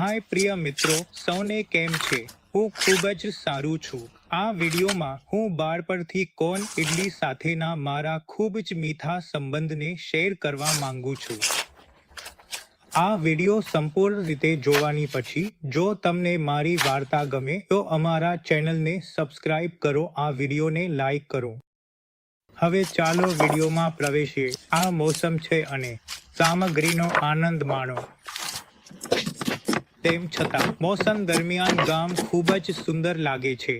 હાય પ્રિય મિત્રો, સૌને કેમ છે? હું ખૂબ જ સારું છું. આ વિડીયોમાં હું બાળપણથી કોન ઇડલી સાથેના મારા ખૂબ જ મીઠા સંબંધને શેર કરવા માંગુ છું. આ વીડિયો સંપૂર્ણ રીતે જોવાની પછી, જો તમને મારી વાર્તા ગમે, તો અમારા ચેનલને સબસ્ક્રાઇબ કરો, આ વિડીયોને લાઈક કરો. હવે ચાલો વિડીયોમાં પ્રવેશીએ. આ મોસમ છે અને સામગ્રીનો આનંદ માણો. તેમ છતાં, મોસમ દરમિયાન ગામ ખૂબ જ સુંદર લાગે છે.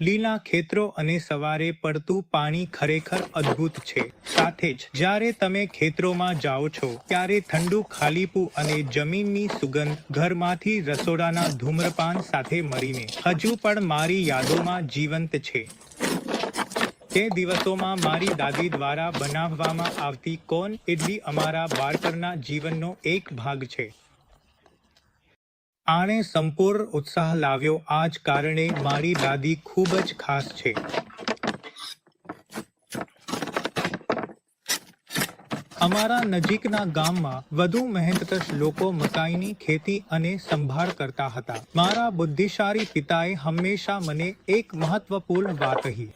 લીલા ખેતરો અને સવારે પડતું પાણી ખરેખર અદ્ભુત છે. સાથે જ, જ્યારે તમે ખેતરોમાં જાઓ છો, ત્યારે ઠંડુ ખાલીપું અને જમીનની સુગંધ ઘરમાંથી રસોડાના ધૂમ્રપાન સાથે મળીને, હજુ પણ મારી યાદોમાં જીવંત છે. તે દિવસોમાં મારી દાદી દ્વારા બનાવવામાં આવતી કોન ઇડલી અમારા બાળપણના જીવનનો એક ભાગ છે. આણે સંપૂર્ણ ઉત્સાહ લાવ્યો. આ જ કારણે મારી દાદી ખૂબ જ ખાસ છે. અમારા નજીકના ગામમાં વધુ મહેનતકશ લોકો મકાઈની ખેતી અને સંભાળ કરતા હતા. મારા બુદ્ધિશાળી પિતાએ હંમેશા મને એક મહત્વપૂર્ણ વાત કહી.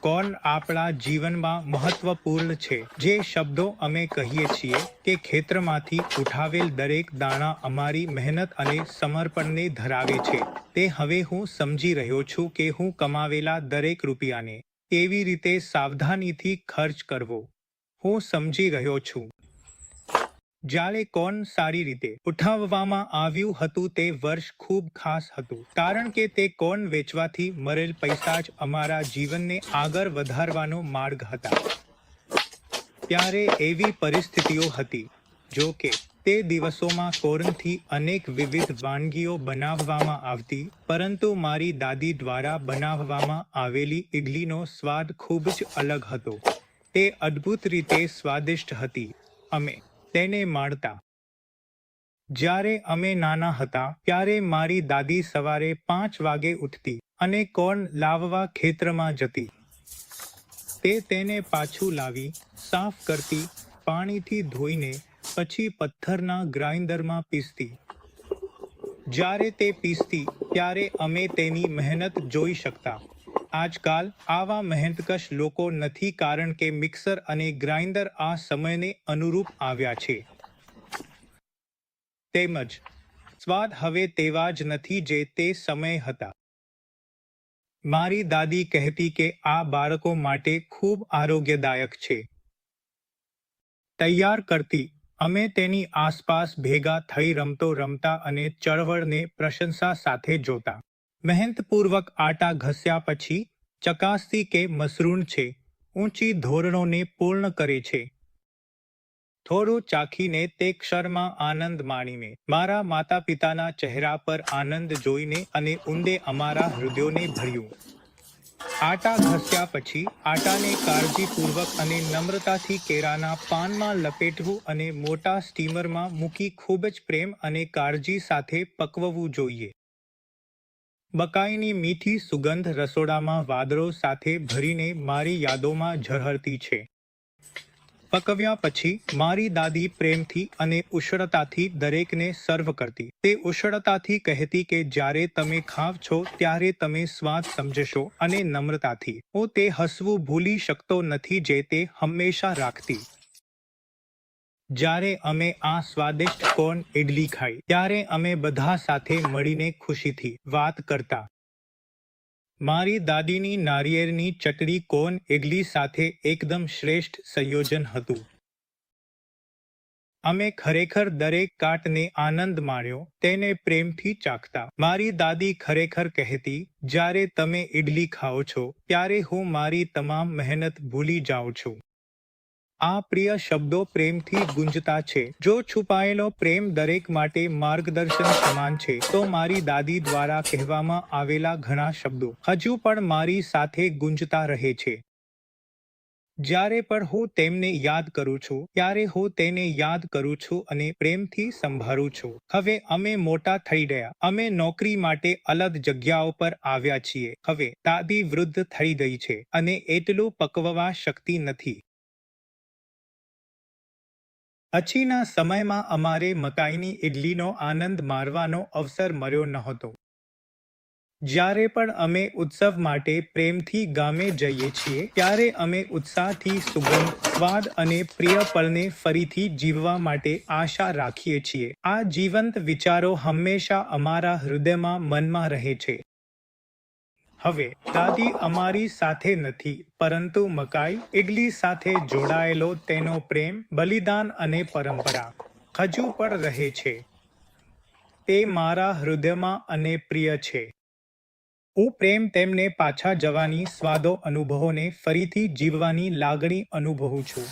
કોણ આપણા જીવનમાં મહત્વપૂર્ણ છે? જે શબ્દો અમે કહીએ છીએ કે ખેતરમાંથી ઉઠાવેલ દરેક દાણા અમારી મહેનત અને સમર્પણને ધરાવે છે. તે હવે હું સમજી રહ્યો છું કે હું કમાવેલા દરેક રૂપિયાને કેવી રીતે સાવધાનીથી ખર્ચ કરવો. હું સમજી રહ્યો છું. જ્યારે કોન સારી રીતે ઉઠાવવામાં આવ્યું હતું તે વર્ષ ખૂબ ખાસ હતું. કારણ કે તે કોણ વેચવાથી મરેલ પૈસા જ અમારા જીવનને આગળ વધારવાનો માર્ગ હતા. ત્યારે એવી પરિસ્થિતિઓ હતી, જો કે તે દિવસોમાં કોરનથી અનેક વિવિધ વાનગીઓ બનાવવામાં આવતી, પરંતુ મારી દાદી દ્વારા બનાવવામાં આવેલી ઇડલીનો સ્વાદ ખૂબ જ અલગ હતો. તે અદ્ભુત રીતે સ્વાદિષ્ટ હતી. અમે તેને માણતા. જ્યારે અમે નાના હતા, ત્યારે મારી દાદી સવારે પાંચ વાગે ઉઠતી અને કોર્ન લાવવા ખેતરમાં જતી. તે તેને પાછું લાવી, સાફ કરતી, પાણીથી ધોઈને પછી પથ્થરના ગ્રાઇન્ડરમાં પીસતી. જ્યારે તે પીસતી, ત્યારે અમે તેની મહેનત જોઈ શકતા. આજકાલ આવા મહેનતકશ લોકો નથી કારણ કે મિક્સર અને ગ્રાઇન્ડર આ સમયને અનુરૂપ આવ્યા છે. તેમજ, સ્વાદ હવે તેવા જ નથી જે તે સમય હતા. મારી દાદી કહેતી કે આ બાળકો માટે ખૂબ આરોગ્યદાયક છે. તૈયાર કરતી, અમે તેની આસપાસ ભેગા થઈ રમતો રમતા અને ચળવળને પ્રશંસા સાથે જોતા. મહેનતપૂર્વક આટા ઘસ્યા પછી ચકાસતી કે મસરૂણ છે, ઊંચી ધોરણોને પૂર્ણ કરે છે. થોડું ચાખીને તે ક્ષરમાં આનંદ માણીને, મારા માતા પિતાના ચહેરા પર આનંદ જોઈને અને ઊંડે અમારા હૃદયોને ભર્યું. આટા ઘસ્યા પછી આટાને કાળજીપૂર્વક અને નમ્રતાથી કેરાના પાનમાં લપેટવું અને મોટા સ્ટીમરમાં મૂકી ખૂબ જ પ્રેમ અને કાળજી સાથે પકવવું જોઈએ. મકાઈની મીઠી સુગંધ રસોડામાં વાદળો સાથે ભરીને મારી યાદોમાં ઝરહરતી છે. પકવ્યા પછી મારી દાદી પ્રેમથી અને ઉષ્ણતાથી દરેકને સર્વ કરતી. તે ઉષ્ણતાથી કહેતી કે જ્યારે તમે ખાવ છો ત્યારે તમે સ્વાદ સમજશો અને નમ્રતાથી. હું તે હસવું ભૂલી શકતો નથી જે તે હંમેશા રાખતી. જ્યારે અમે આ સ્વાદિષ્ટ કોર્ન ઇડલી ખાઈ, ત્યારે અમે બધા સાથે મળીને ખુશીથી વાત કરતા. મારી દાદીની નારિયેળની ચટણી કોન ઇડલી સાથે એકદમ શ્રેષ્ઠ સંયોજન હતું. અમે ખરેખર દરેક કાટને આનંદ માણ્યો, તેને પ્રેમથી ચાખતા. મારી દાદી ખરેખર કહેતી, જ્યારે તમે ઇડલી ખાઓ છો, ત્યારે હું મારી તમામ મહેનત ભૂલી જાઉં છું. આ પ્રિય શબ્દો પ્રેમથી ગુંજતા છે. જો છુપાયેલો પ્રેમ દરેક માટે માર્ગદર્શન સમાન છે, તો મારી દાદી દ્વારા કહેવામાં આવેલા ઘણા શબ્દો હજુ પણ મારી સાથે ગુંજતા રહે છે. જ્યારે પણ હું તેમને યાદ કરું છું, ત્યારે હું તેને યાદ કરું છું અને પ્રેમથી સંભાળું છું. હવે અમે મોટા થઈ ગયા. અમે નોકરી માટે અલગ જગ્યાઓ પર આવ્યા છીએ. હવે દાદી વૃદ્ધ થઈ ગઈ છે અને એટલું પકવવા શક્તિ નથી. અછીના સમયમાં અમારે મકાઈની ઇડલીનો આનંદ મારવાનો અવસર મળ્યો નહોતો. જ્યારે પણ અમે ઉત્સવ માટે પ્રેમથી ગામે જઈએ છીએ, ત્યારે અમે ઉત્સાહથી, સુગંધ, સ્વાદ અને પ્રિય પળને ફરીથી જીવવા માટે આશા રાખીએ છીએ. આ જીવંત વિચારો હંમેશા અમારા હૃદયમાં મનમાં રહે છે. હવે, દાદી અમારી સાથે નથી, પરંતુ મકાઈ ઇડલી સાથે જોડાયેલો તેનો પ્રેમ, બલિદાન અને પરંપરા હજુ પણ રહે છે. તે મારા હૃદયમાં અને પ્રિય છે. હું પ્રેમ તેમને પાછા જવાની સ્વાદો અનુભવોને ફરીથી જીવવાની લાગણી અનુભવું છું.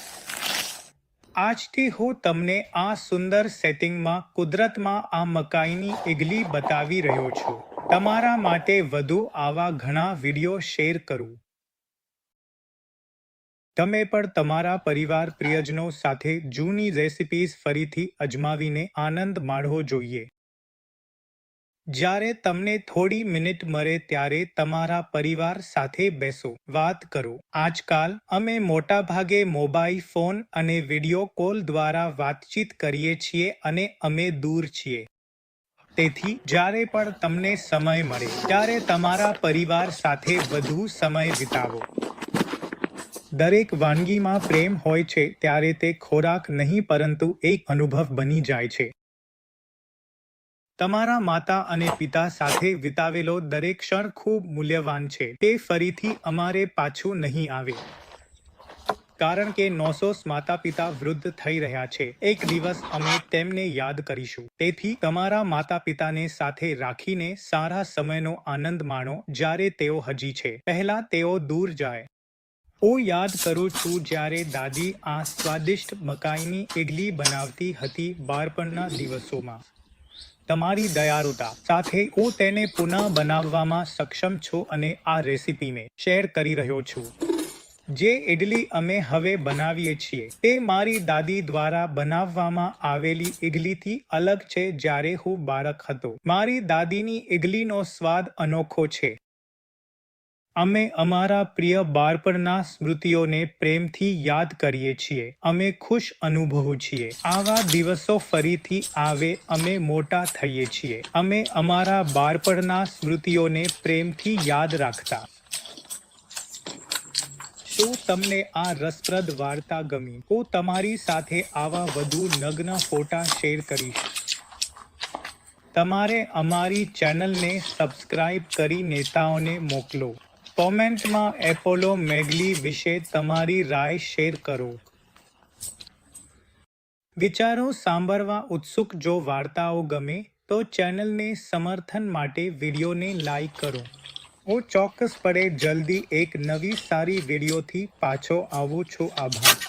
આજથી હું તમને આ સુંદર સેટિંગમાં કુદરતમાં આ મકાઈની ઇગલી બતાવી રહ્યો છું. તમારા માટે વધુ આવા ઘણા વીડિયો શેર કરું. તમે પણ તમારા પરિવાર પ્રિયજનો સાથે જૂની રેસિપીઝ ફરીથી અજમાવીને આનંદ માણવો જોઈએ. જ્યારે તમને થોડી મિનિટ મળે ત્યારે તમારા પરિવાર સાથે બેસો. વાત કરો. આજકાલ અમે મોટા ભાગે મોબાઈલ ફોન અને વીડિયો કોલ દ્વારા વાતચીત કરીએ છીએ અને અમે દૂર છીએ. તેથી જ્યારે પણ તમને સમય મળે, ત્યારે તમારા પરિવાર સાથે વધુ સમય વિતાવો. દરેક વાનગીમાં પ્રેમ હોય છે ત્યારે તે ખોરાક નહીં, પરંતુ એક અનુભવ બની જાય છે. તમારા માતા અને પિતા સાથે વિતાવેલો દરેક ક્ષણ ખૂબ મૂલ્યવાન છે. તે ફરીથી અમારે પાછું નહીં આવે. કારણ કે નોસોસ માતા પિતા વૃદ્ધ થઈ રહ્યા છે. એક દિવસ અમે તેમને યાદ કરીશું. તેથી તમારા માતા પિતાને સાથે રાખીને સારા સમયનો આનંદ માણો જ્યારે તેઓ હજી છે. પહેલા તેઓ દૂર જાય. હું યાદ કરું છું જ્યારે દાદી આ સ્વાદિષ્ટ મકાઈની ઇડલી બનાવતી હતી બાળપણના દિવસોમાં. તમારી દયારુતા સાથે હું તેને પુનઃ બનાવવામાં સક્ષમ છું અને આ રેસીપીને શેર કરી રહ્યો છું. જે ઇડલી અમે હવે બનાવીએ છીએ. તે મારી દાદી દ્વારા બનાવવામાં આવેલી ઇડલીથી અલગ છે જ્યારે હું બાળક હતો. મારી દાદીની ઇડલીનો સ્વાદ અનોખો છે. અમે અમારા પ્રિય બાળપણના સ્મૃતિઓને પ્રેમથી યાદ કરીએ છીએ. અમે ખુશ અનુભવું છીએ. આવા દિવસો ફરીથી આવે અમે મોટા થઈએ છીએ. અમે અમારા બાળપણના સ્મૃતિઓને પ્રેમથી યાદ રાખતા. શું તમને આ રસપ્રદ વાર્તા ગમી. હું તમારી સાથે આવા વધુ નગ્ન ફોટા શેર કરીશ. તમારે અમારી ચેનલને સબસ્ક્રાઇબ કરી નેતાઓને મોકલો. કોમેન્ટમાં એપોલો મેગલી વિશે તમારી રાય શેર કરો. વિચારો સાંભળવા ઉત્સુક જો વાર્તાઓ ગમે તો ચેનલને સમર્થન માટે વિડીયોને લાઈક કરો. હું ચોક્કસપણે જલ્દી એક નવી સારી વિડીયોથી પાછો આવું છું. આભાર.